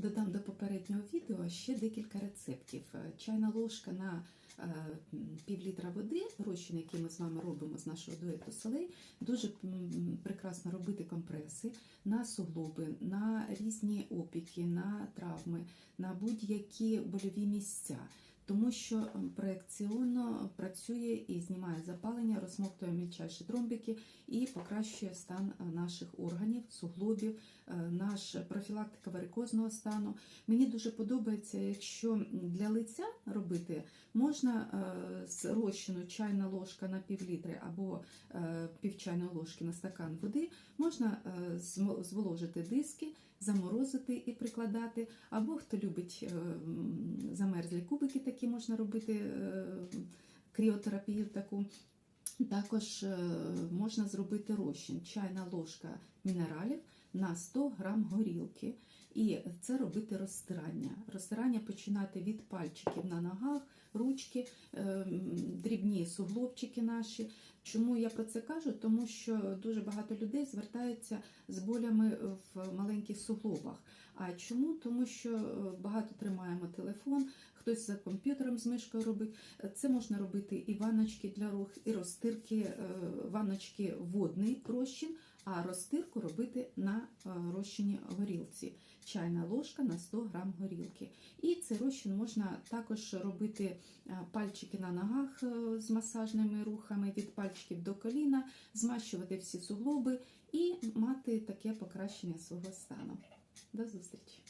додам до попереднього відео ще декілька рецептів. Е, Чайна ложка на е, пів літра води, розчин, який ми з вами робимо з нашого дуету солей, дуже прекрасно робити компреси на суглоби, на різні опіки, на травми, на будь-які больові місця. Тому що м, проекційно працює і знімає запалення, розсмоктує мільчайші тромбики і покращує стан е, наших органів, суглобів, е, наш профілактика варикозного стану. Мені дуже подобається, якщо для лиця робити, можна е, з розчину чайна ложка на пів літри або е, пів чайної ложки на стакан води, можна е, зволожити диски, заморозити і прикладати. Або хто любить е, замерзлі кубики, такі можна робити е, кріотерапію таку. Також е, можна зробити розчин, чайна ложка мінералів на 100 грам горілки. І це робити розтирання. Розтирання починати від пальчиків на ногах, ручки, е, дрібні суглобчики наші. Чому я про це кажу? Тому що дуже багато людей звертаються з болями в маленьких суглобах. А чому? Тому що е, багато тримаємо телефон, хтось за комп'ютером з мишкою робить. Це можна робити і ванночки для рук, і розтирки, е, ванночки водний розчин, а розтирку робити на е, розчині горілці. Чайна ложка на 100 грам горілки. І цей розчин можна також робити пальчики на ногах з масажними рухами від пальчиків до коліна, змащувати всі суглоби і мати таке покращення свого стану. До зустрічі!